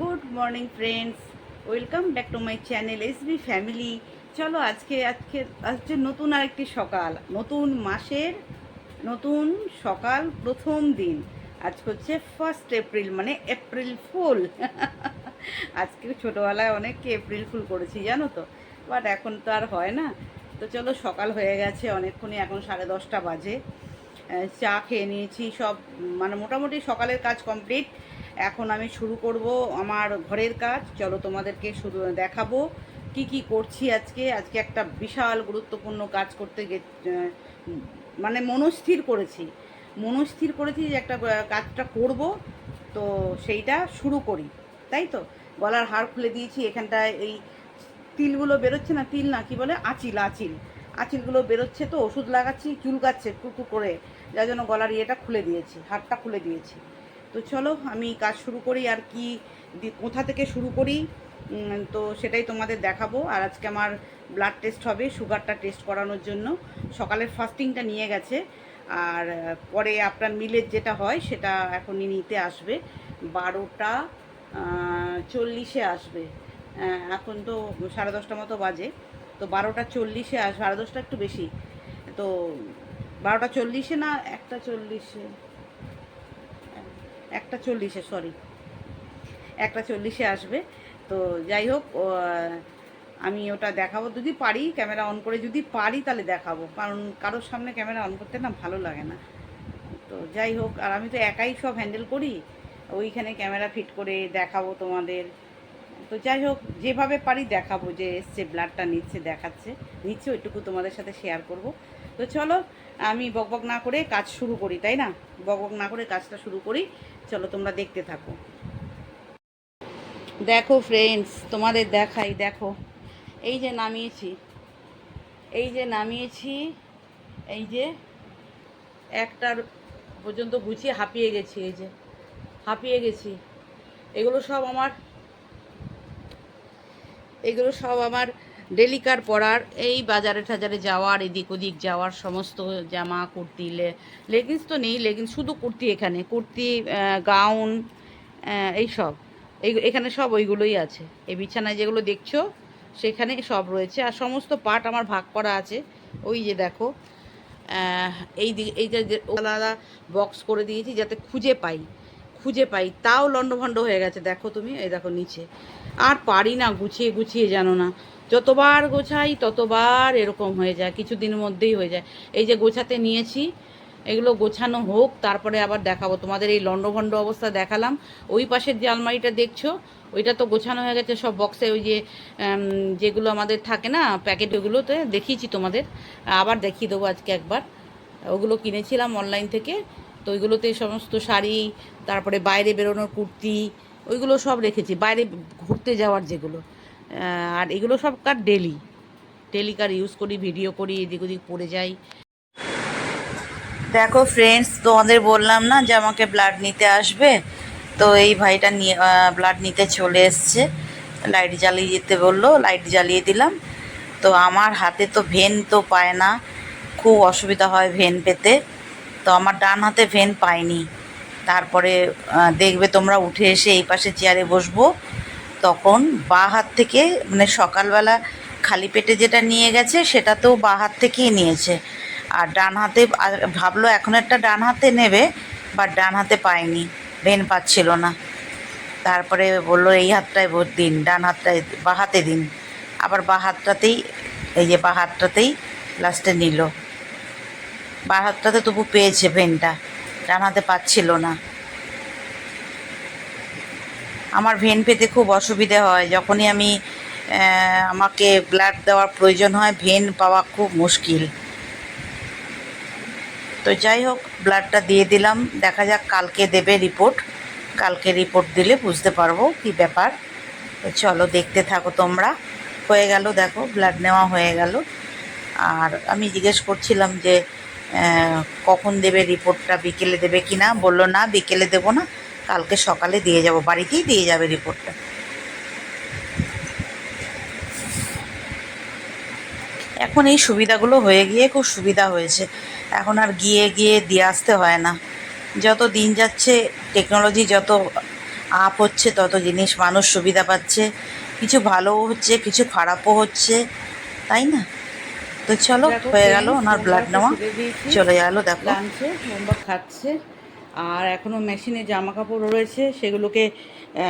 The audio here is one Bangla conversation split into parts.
Good morning friends, welcome back to my channel S B family. চলো আজকে আজকে আজকে নতুন আরেকটি সকাল, নতুন মাসের নতুন সকাল প্রথম দিন। আজ হচ্ছে ফার্স্ট এপ্রিল মানে এপ্রিল ফুল আজকে ছোটোবেলায় অনেককে এপ্রিল ফুল করেছি, জানো তো? বাট এখন তো আর হয় না। তো চলো সকাল হয়ে গেছে, অনেকক্ষণই এখন সাড়ে দশটা বাজে। চা খেয়ে নিয়েছি, সব মানে মোটামুটি সকালের কাজ কমপ্লিট এখন আমি শুরু করব আমার ঘরের কাজ। চলো তোমাদেরকে শুরু দেখাবো কি কি করছি আজকে। আজকে একটা বিশাল গুরুত্বপূর্ণ কাজ করতে গে মানে মনস্থির করেছি। মনস্থির করেছি যে একটা কাজটা করব। তো সেইটা শুরু করি। তাই তো? গলার হার খুলে দিয়েছি। এখানটায় এই তিলগুলো বেরোচ্ছে না? তিল না, কি বলে? আঁচিল আঁচিল। আঁচিলগুলো বেরোচ্ছে তো, ওষুধ লাগাচ্ছি, চুলকাচ্ছে কুকু করে। যার জন্য গলার ইয়েটা খুলে দিয়েছি হাতটা খুলে দিয়েছি। তো চলো, আমি কাজ শুরু করি আর কি কোথা থেকে শুরু করি? তো সেটাই তোমাদের দেখাবো। আর আজকে আমার ব্লাড টেস্ট হবে সুগারটা টেস্ট করানোর জন্য। সকালের ফাস্টিংটা নিয়ে গেছে। আর পরে আপনার মিলের যেটা হয়, সেটা এখনই নিতে আসবে। বারোটা চল্লিশে আসবে। এখন তো সাড়ে দশটা মতো বাজে। তো বারোটা চল্লিশে আস, সাড়ে দশটা একটু বেশি। তো বারোটা চল্লিশে না, একটা চল্লিশে? একটা চল্লিশে সরি একটা চল্লিশে আসবে। তো যাই হোক আমি ওটা দেখাবো। যদি পারি, ক্যামেরা অন করে যদি পারি তাহলে দেখাবো। কারণ কারোর সামনে ক্যামেরা অন করতে না ভালো লাগে না। তো যাই হোক, আর আমি তো একাই সব হ্যান্ডেল করি, ওইখানে ক্যামেরা ফিট করে দেখাবো তোমাদের। তো যাই হোক, যেভাবে পারি দেখাবো যে এসছে, ব্লাডটা নিচ্ছে, দেখাচ্ছে। নিচ্ছে, ওইটুকু তোমাদের সাথে শেয়ার করব। তো চলো, আমি বকবক না করে কাজ শুরু করি, তাই না? বকবক না করে কাজটা শুরু করি। চলো তোমরা দেখতে থাকো। দেখো ফ্রেন্ডস তোমাদের দেখাই, দেখো। এই যে নামিয়েছি। এই যে নামিয়েছি, এই যে একটার পর্যন্ত গুছিয়ে হাঁপিয়ে গেছি, এই যে। হাঁপিয়ে গেছি। এগুলো সব আমার, এগুলো সব আমার ডেলিকার পরার, এই বাজারে টাজারে যাওয়ার, এদিক ওদিক যাওয়ার সমস্ত জামা, কুর্তি লেগিংস তো নেই লেগিংস শুধু কুর্তি এখানে, কুর্তি গাউন এই সব। এই, এখানে সব ওইগুলোই আছে। এই বিছানায় যেগুলো দেখছ, সেখানে সব রয়েছে। আর সমস্ত পার্ট আমার ভাগ করা আছে। ওই যে দেখো এই দিকে এই যে যে- আলাদা বক্স করে দিয়েছি যাতে খুঁজে পাই। খুঁজে পাই, তাও লণ্ডভণ্ড হয়ে গেছে। দেখো তুমি, এই দেখো নিচে। আর পারি না, গুছিয়ে গুছিয়ে জানো না। যতবার গোছাই, ততবার এরকম হয়ে যায় কিছুদিনের মধ্যেই হয়ে যায়। এই যে গোছাতে নিয়েছি, এগুলো গোছানো হোক, তারপরে আবার দেখাবো। তোমাদের এই লণ্ডভণ্ড অবস্থা দেখালাম। ওই পাশের যে আলমারিটা দেখছ, ওইটা তো গোছানো হয়ে গেছে সব বক্সে ওই যে যেগুলো আমাদের থাকে না প্যাকেট ওগুলোতে, দেখিয়েছি তোমাদের। আবার দেখিয়ে দেবো আজকে একবার। ওগুলো কিনেছিলাম অনলাইন থেকে। তো ওইগুলোতে সমস্ত শাড়ি, তারপরে বাইরে বেরোনোর কুর্তি, ওইগুলো সব রেখেছি। বাইরে ঘুরতে যাওয়ার যেগুলো। আর এগুলো সব car daily daily car use করি ভিডিও করি, এদিক ওদিক পড়ে যাই। দেখো ফ্রেন্ডস তোমাদের বললাম না যে আমাকে ব্লাড নিতে আসবে? তো এই ভাইটা নিয়ে ব্লাড নিতে চলে এসছে। লাইট জ্বালিয়ে যেতে বলল লাইট জ্বালিয়ে দিলাম। তো আমার হাতে তো ভেন তো পায় না। খুব অসুবিধা হয় ভেন পেতে। তো আমার ডান হাতে ভেন পাইনি। তারপরে দেখবে তোমরা উঠে এসে এই পাশে চেয়ারে বসবো। তখন বা হাত থেকে মানে সকালবেলা খালি পেটে যেটা নিয়ে গেছে, সেটা তো বা হাত থেকেই নিয়েছে। আর ডান হাতে ভাবলো এখন একটা ডান হাতে নেবে বাট ডান হাতে পায়নি, ভেন পাচ্ছিল না। তারপরে বলল, এই হাতটায় দিন, ডান হাতটায়, বা হাতে দিন। আবার বা হাতটাতেই, এই যে বা হাতটাতেই লাস্টে নিল। বা হাতটাতে তবু পেয়েছে ভেনটা ডান হাতে পাচ্ছিল না। আমার ভেন পেতে খুব অসুবিধে হয়, যখনই আমি আমাকে ব্লাড দেওয়ার প্রয়োজন হয় ভেন পাওয়া খুব মুশকিল। তো যাই হোক ব্লাডটা দিয়ে দিলাম, দেখা যাক কালকে দেবে রিপোর্ট কালকে রিপোর্ট দিলে বুঝতে পারব কি ব্যাপার। তো চলো, দেখতে থাকো তোমরা। হয়ে গেল, দেখো ব্লাড নেওয়া হয়ে গেল। আর আমি জিজ্ঞেস করছিলাম যে কখন দেবে রিপোর্টটা, বিকেলে দেবে কি না? বলল, না, বিকেলে দেবো না, কালকে সকালে দিয়ে যাব। বাড়িতেই দিয়ে যাবে রিপোর্টটা। এখন এই সুবিধাগুলো হয়ে গিয়ে খুব সুবিধা হয়েছে। এখন আর গিয়ে গিয়ে দিয়ে আসতে হয় না। যত দিন যাচ্ছে, টেকনোলজি যত আপ হচ্ছে, তত জিনিস মানুষ সুবিধা পাচ্ছে। কিছু ভালোও হচ্ছে, কিছু খারাপও হচ্ছে, তাই না? তো চলো হয়ে গেল ওনার ব্লাড নেওয়া। চলে গেল দেখো। লাঞ্চে বোম্বা খাচ্ছে। আর এখনও মেশিনে জামা কাপড় রয়েছে সেগুলোকে আহ,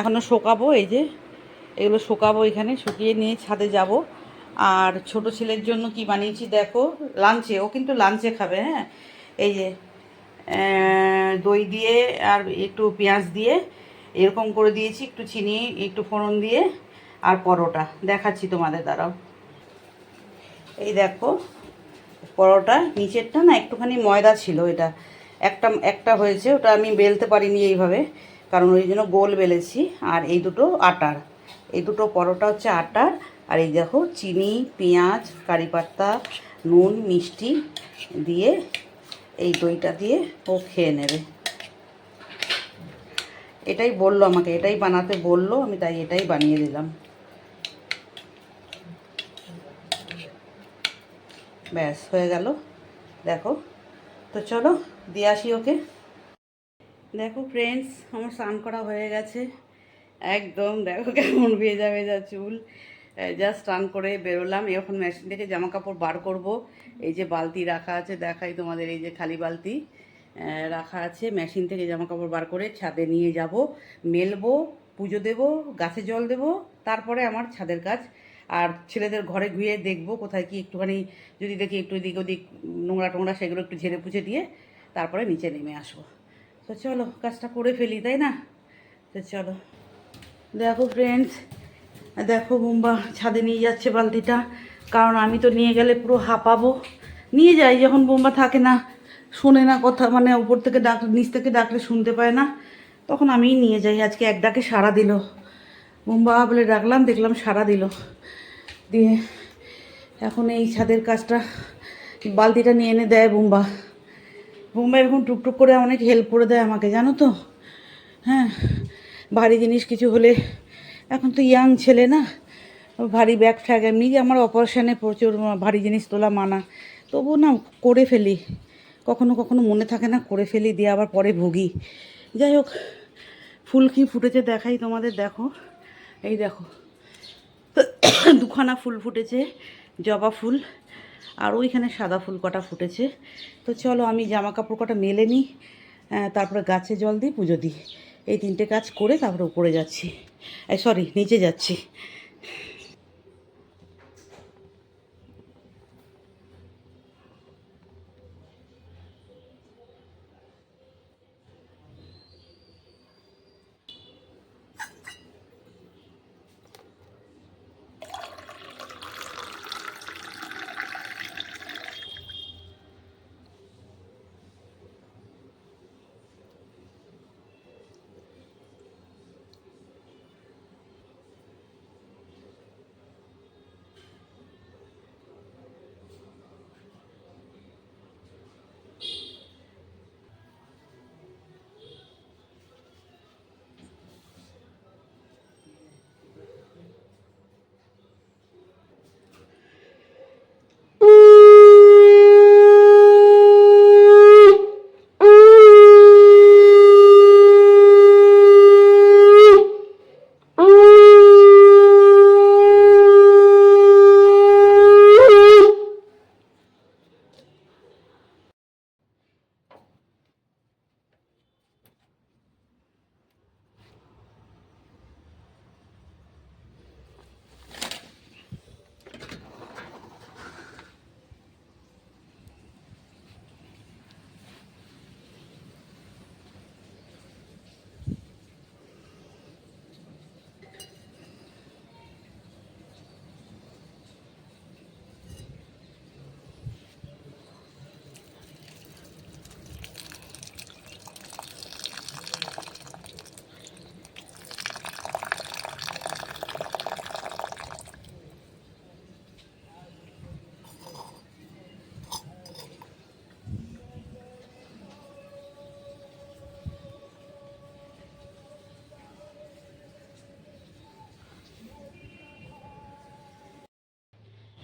এখনও শোকাবো এই যে এগুলো শোকাবো এখানে শুকিয়ে নিয়ে ছাদে যাব। আর ছোট ছেলের জন্য কি বানিয়েছি দেখো লাঞ্চে ও কিন্তু লাঞ্চে খাবে হ্যাঁ? এই যে দই দিয়ে আর একটু পেঁয়াজ দিয়ে এরকম করে দিয়েছি একটু চিনি একটু ফোড়ন দিয়ে আর পরোটা। দেখাচ্ছি তোমাদের দ্বারাও এই দেখো, পরোটা, নিচেরটা না একটুখানি ময়দা ছিল এটা। একটা একটা হয়েছে, ওটা আমি বেলতে পারিনি এইভাবে, কারণ ওই জন্য গোল বেলেছি। আর এই দুটো আটার। এই দুটো পরোটা হচ্ছে আটার, আর এই দেখো, চিনি, পেঁয়াজ কারি পাত্তা নুন, মিষ্টি দিয়ে এই দইটা দিয়ে ও খেয়ে নেবে। এটাই বলল আমাকে, এটাই বানাতে বলল, আমি তাই এটাই বানিয়ে দিলাম। ব্যাস, হয়ে গেল। দেখো, তো চলো, দিয়ে আসি ওকে। দেখো ফ্রেন্ডস আমার স্নান করা হয়ে গেছে। একদম, দেখো কেমন ভেজা ভেজা চুল। জাস্ট স্নান করে বেরোলাম। এখন মেশিন থেকে জামা কাপড় বার করব। এই যে বালতি রাখা আছে, দেখাই তোমাদের এই যে খালি বালতি। রাখা আছে মেশিন থেকে জামা কাপড় বার করে ছাদে নিয়ে যাব। মেলবো, পুজো দেব, গাছে জল দেব, তারপরে আমার ছাদের কাজ। আর ছেলেদের ঘরে ঘুরে দেখব কোথায় কি একটুখানি যদি দেখি একটু এদিক ওদিক নোংরা টোংরা সেগুলো একটু ঝেড়ে পুছে দিয়ে তারপরে নিচে নেমে আসব। তো চলো কাজটা করে ফেলি, তাই না? তো চলো। দেখো ফ্রেন্ডস দেখো বুম্বা ছাদে নিয়ে যাচ্ছে বালতিটা। কারণ আমি তো নিয়ে গেলে পুরো হাঁপাবো। নিয়ে যাই যখন বোম্বা থাকে না, শোনে না কথা মানে উপর থেকে ডাক, নিচ থেকে ডাকলে শুনতে পায় না। তখন আমিই নিয়ে যাই, আজকে এক ডাকে সাড়া দিল। বোম্বা বলে ডাকলাম, দেখলাম সাড়া দিল। দিয়ে এখন এই ছাদের কাজটা বালতিটা নিয়ে এনে দেয় বোম্বা বোম্বা এরকম টুকটুক করে অনেক হেল্প করে দেয় আমাকে, জানো তো? হ্যাঁ ভারী জিনিস কিছু হলে, এখন তো ইয়াং ছেলে না? ভারী ব্যাগ ফ্যাগ, এমনি আমার অপারেশানে প্রচুর ভারী জিনিস তোলা মানা। তবু না করে ফেলি। কখনো কখনো মনে থাকে না, করে ফেলি, দিয়ে আবার পরে ভুগি। যাই হোক, ফুল কি ফুটেছে দেখাই তোমাদের, দেখো। এই দেখো। দুখানা ফুল ফুটেছে, জবা ফুল, আর ওইখানে সাদা ফুল কটা ফুটেছে। তো চলো আমি জামা কাপড় কটা মেলে নিই তারপরে গাছে জল দিই, পুজো দিই। এই তিনটে কাজ করে তারপরে উপরে যাচ্ছি। সরি নিচে যাচ্ছি।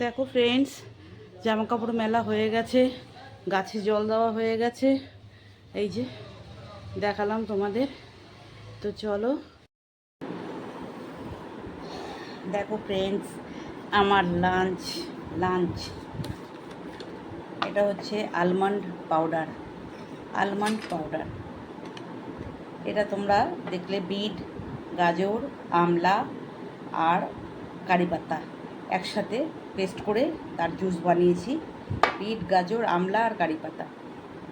দেখো ফ্রেন্ডস জামা কাপড় মেলা হয়ে গেছে, গাছে জল দেওয়া হয়ে গেছে। এই যে, দেখালাম তোমাদের। তো চলো। দেখো ফ্রেন্ডস আমার লাঞ্চ লাঞ্চ এটা হচ্ছে আলমন্ড পাউডার আলমন্ড পাউডার এটা তোমরা দেখলে বিট, গাজর, আমলা আর কারি পাতা একসাথে পেস্ট করে তার জুস বানিয়েছি। বিট, গাজর, আমলা আর কারি পাতা।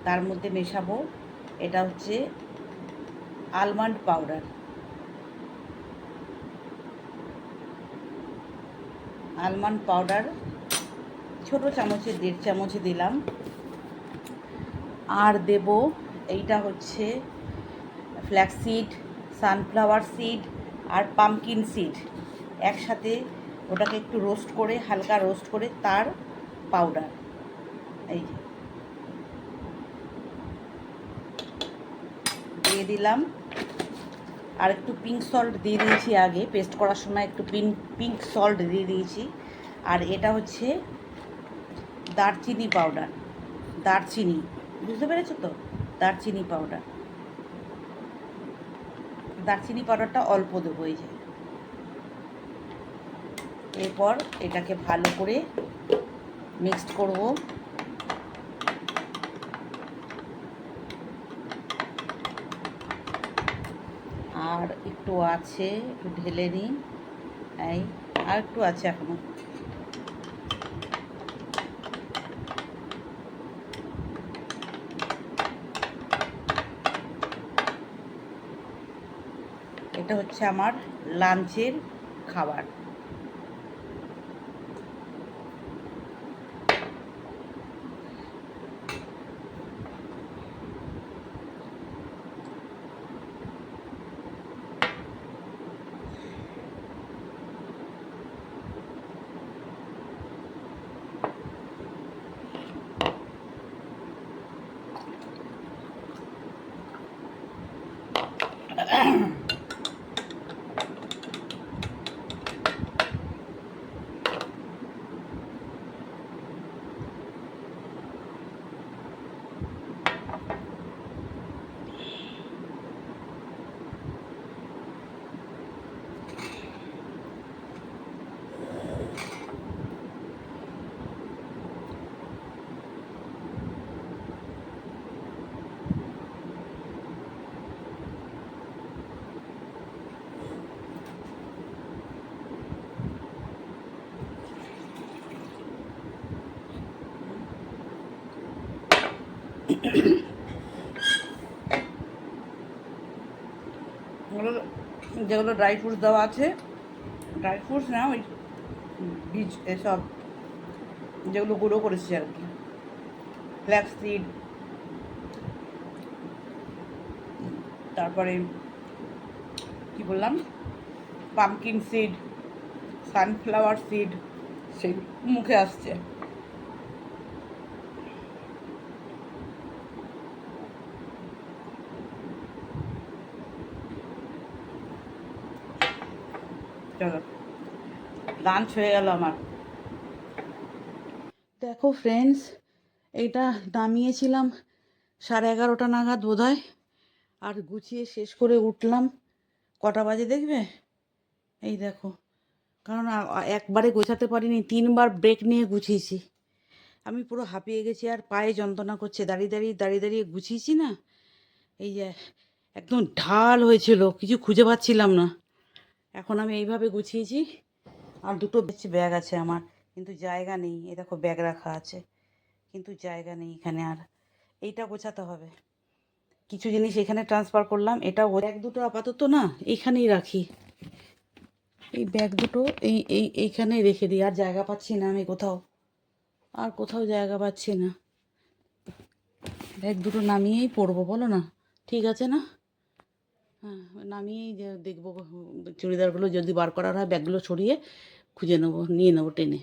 তার মধ্যে মেশাবো, এটা হচ্ছে আলমন্ড পাউডার আলমন্ড পাউডার ছোট চামচে, দেড় চামচে দিলাম। আর দেব, এইটা হচ্ছে ফ্ল্যাক্সিড সানফ্লাওয়ার সিড আর পামকিন সিড একসাথে ওটাকে একটু রোস্ট করে, হালকা রোস্ট করে তার পাউডার এই যে। দিয়ে দিলাম। আর একটু পিঙ্ক সল্ট দিয়ে দিয়েছি আগে। পেস্ট করার সময় একটু পিঙ্ক পিঙ্ক সল্ট দিয়ে দিয়েছি। আর এটা হচ্ছে দারচিনি পাউডার দারচিনি। বুঝতে পেরেছ তো? দারচিনি পাউডার দারচিনি পাউডারটা অল্প দেবো, এই যে। এরপর এটাকে ভালো করে মিক্সড করব। আর একটু আছে, একটু ঢেলে নিই। এই, আর একটু আছে এখনও। এটা হচ্ছে আমার লাঞ্চের খাবার ওগুলো যেগুলো ড্রাই ফ্রুটস দেওয়া আছে ড্রাই ফ্রুটস না, ওই বীজ, এসব, যেগুলো গুঁড়ো করেছি আর কি। ফ্ল্যাক্স সিড তারপরে কি বললাম? পামকিন সিড সানফ্লাওয়ার সিড সেই মুখে আসছে। চলো। লাঞ্চ হয়ে গেল আমার। দেখো ফ্রেন্ডস এইটা নামিয়েছিলাম সাড়ে এগারোটা নাগাদ বোধহয়, আর গুছিয়ে শেষ করে উঠলাম। কটা বাজে দেখবে? এই দেখো, কারণ একবারে গোছাতে পারিনি, তিনবার ব্রেক নিয়ে গুছিয়েছি। আমি পুরো হাঁপিয়ে গেছি আর পায়ে যন্ত্রণা করছে, দাঁড়িয়ে দাঁড়িয়ে দাঁড়িয়ে দাঁড়িয়ে গুছিয়েছি না? এই যে, একদম ঢাল হয়েছিল, কিছু খুঁজে পাচ্ছিলাম না। এখন আমি এইভাবে গুছিয়েছি। আর দুটো বেশি ব্যাগ আছে আমার। কিন্তু জায়গা নেই। এই দেখো ব্যাগ রাখা আছে। কিন্তু জায়গা নেই এখানে আর। এইটা গোছাতে হবে। কিছু জিনিস এখানে ট্রান্সফার করলাম। এটা ব্যাগ দুটো আপাতত না, এইখানেই রাখি। এই ব্যাগ দুটো এই এই, এইখানেই রেখে দিই। আর জায়গা পাচ্ছি না আমি কোথাও। আর কোথাও জায়গা পাচ্ছি না। ব্যাগ দুটো নামিয়েই পড়ব, বলো না। ঠিক আছে না? হ্যাঁ নামিয়েই যে দেখব, চুড়িদারগুলো যদি বার করার হয়, ব্যাগগুলো সরিয়ে খুঁজে নেব, নিয়ে নেব টেনে।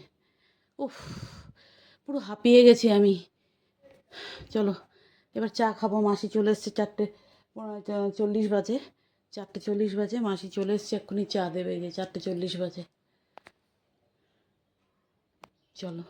উফ, পুরো হাঁপিয়ে গেছি আমি। চলো, এবার চা খাব, মাসি চলে এসছে চারটে চল্লিশ বাজে। চারটে চল্লিশ বাজে, মাসি চলে এসছে এক্ষুনি চা দেবে যে চারটে চল্লিশ বাজে। চলো।